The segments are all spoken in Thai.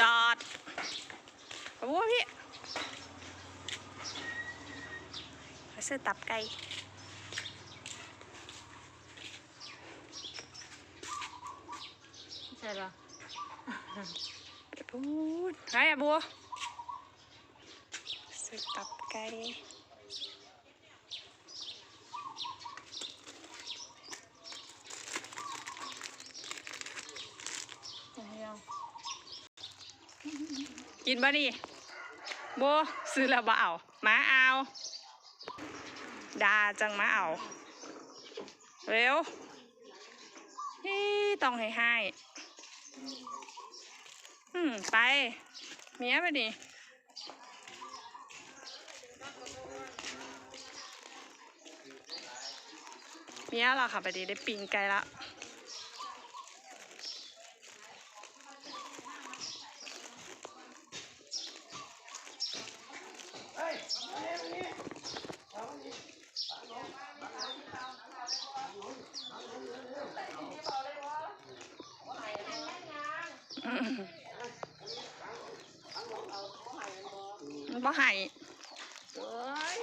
จอดปะบัวพี่ไปซื้อตับไก่ใช่เหรอไปพูดไงอะบัวซื้อตับไก่ อย่างเดียว กินบ่นี่บัวซื้อแล้วบ่เอามาเอาดาจังมาเอาเร็วนี่ต้องให้ให้อืมไป เมียไปดิเมียเราค่ะไปดิได้ปิงไก่ละ อืมมันบ่ให้เว้ย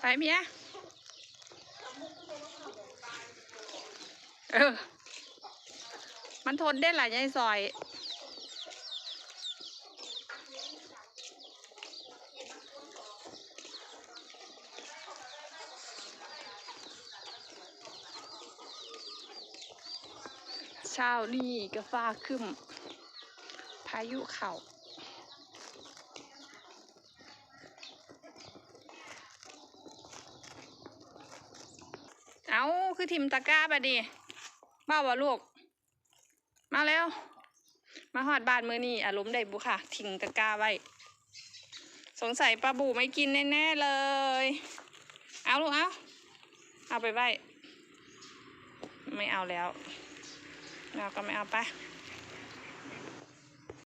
ไปเมียเออ มันทนได้หลายยายซอย เช้านี่ก็ฟ้าครึ้มพายุเข่าเอาคือทิมตะก้าไปดิมาบ่ลูก มาแล้ว มาหอดบานมือนี่อารมณ์ได้บุค่ะ ทิ้งตะก้าไว้ สงสัยปลาบูไม่กินแน่ๆเลย เอาลูกเอา เอาไปไว้ ไม่เอาแล้ว เราก็ไม่เอาไป